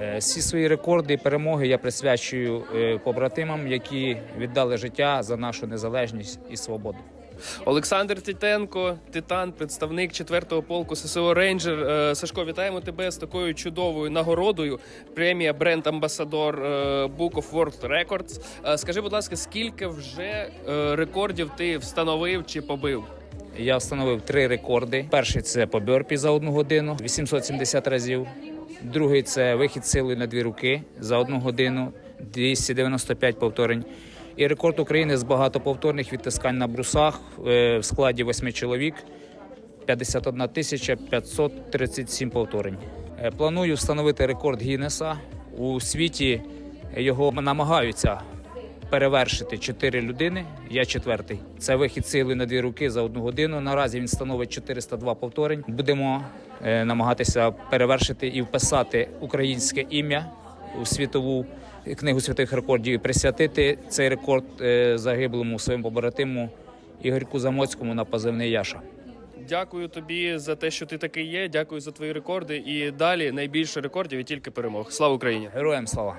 Е, Всі свої рекорди і перемоги я присвячую е, побратимам, які віддали життя за нашу незалежність і свободу. Олександр Тітенко, титан, представник 4-го полку ССО Рейнджер. Е, Сашко, вітаємо тебе з такою чудовою нагородою. Премія Бренд Амбасадор Book of World Records. Скажи, будь ласка, скільки вже рекордів ти встановив чи побив? Я встановив три рекорди. Перший це по бьорпі за одну годину 870 разів. Другий це вихід силою на дві руки за одну годину 295 повторень. І рекорд України з багатоповторних відтискань на брусах е, в складі восьми чоловік 51 тисяча 537 повторень. Е, Планую встановити рекорд Гіннеса. У світі його намагаються перевершити чотири людини. Я четвертий. Це вихід сили на дві руки за одну годину. Наразі він становить 402 повторень. Будемо намагатися перевершити і вписати українське ім'я у світову книгу святих рекордів і присвятити цей рекорд е, загиблому своєму побратиму Ігорку Замоцькому на позивний Яша. Дякую тобі за те, що ти такий є. Дякую за твої рекорди. І далі найбільше рекордів і тільки перемог. Слава Україні! Героям слава!